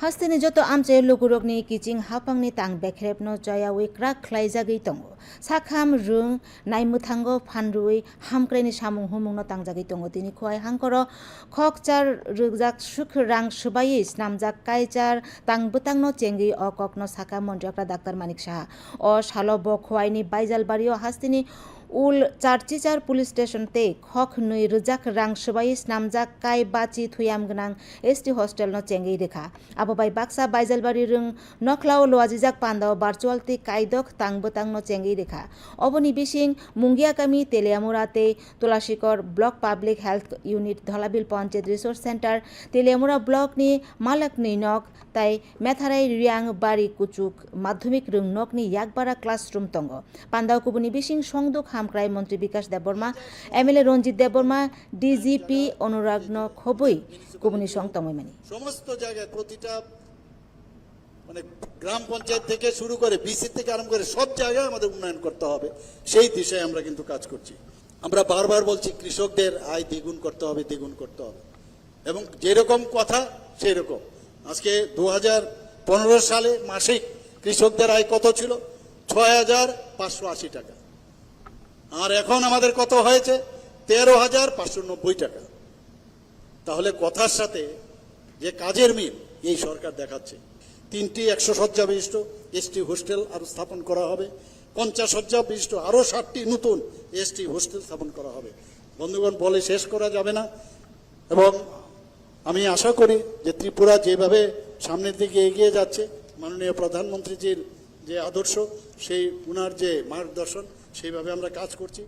hastini joto amche lukurokni kiching hapangni tang bekhrepno chaya wi krak khlaijagei tongo sakham rung naimuthango phanrui hamkraini samung humungno tangjagei tongo tini khwai hangkoro khokchar rukjak sukrang subai snamjak kaichar tang butangno chengi okokno saka monjokra daktar manik saha o shalo bokhwaini baijal bario hastini উল চার্চিচার police station তে ચારચીચાર police রুজাক તે সবাই স্নামজাক રજાક বাচি থুয়াম গনাং এসটি হোস্টেল ગનાંગ એસટી রেখা। আবাই રેખા বাইজালবাড়ি রং নখলাও লোয়াজিজাক পান্দাও ভার্চুয়াল তে બારચોલ তাং বতাং તાંગબતાંગનો ચેંગી রেখা। অবনি বিশিং বিসিং মুঙ্গিয়াকামি তেলিয়ামুরাতে Tulashikhar block public health unit Dhalabil panchayat resource centre Teliamura block নি মালাক নক তাই মেথারাই রিয়াং বাড়ি কুচুক মাধ্যমিক রং নক নি ইয়াকবাড়া ক্লাসরুম তঙ্গ। পান্দাও কুবনি বিশিং সংদুক হামক্রাই মন্ত্রী বিকাশ দেববর্মা, এমএলএ রঞ্জিত দেববর্মা, ডিজিপি অনুরাগ্ন খবই কুবুনি সং তময়মানি সমস্ত জায়গায় প্রতিটা মানে গ্রাম পঞ্চায়েত থেকে শুরু করে বিসি থেকে আরম্ভ করে সব জায়গায় আমাদের উন্নয়ন করতে হবে। সেই দিশায় আমরা কিন্তু কাজ করছি। আমরা বারবার বলছি কৃষকদের আয় দ্বিগুণ করতে হবে, দ্বিগুণ করতে হবে। এবং যেরকম কথা সেই রকম আজকে দু হাজার পনেরো সালে মাসিক কৃষকদের আয় কত ছিল? ছয় হাজার পাঁচশো আশি টাকা। আর এখন আমাদের কত হয়েছে? তেরো হাজার পাঁচশো নব্বই টাকা। তাহলে কথার সাথে যে কাজের মিল, এই সরকার দেখাচ্ছে। তিনটি একশো শয্যা বিশিষ্ট এসটি হোস্টেল আরও স্থাপন করা হবে। পঞ্চাশ শয্যা বিশিষ্ট আরও ষাটটি নতুন এসটি হোস্টেল স্থাপন করা হবে। বন্ধুগণ, বলে শেষ করা যাবে না। এবং আমি আশা করি যে ত্রিপুরা যেভাবে সামনের দিকে এগিয়ে যাচ্ছে, মাননীয় প্রধানমন্ত্রীজির যে আদর্শ, সেই উনার যে মার্গদর্শন সেইভাবে আমরা কাজ করছি।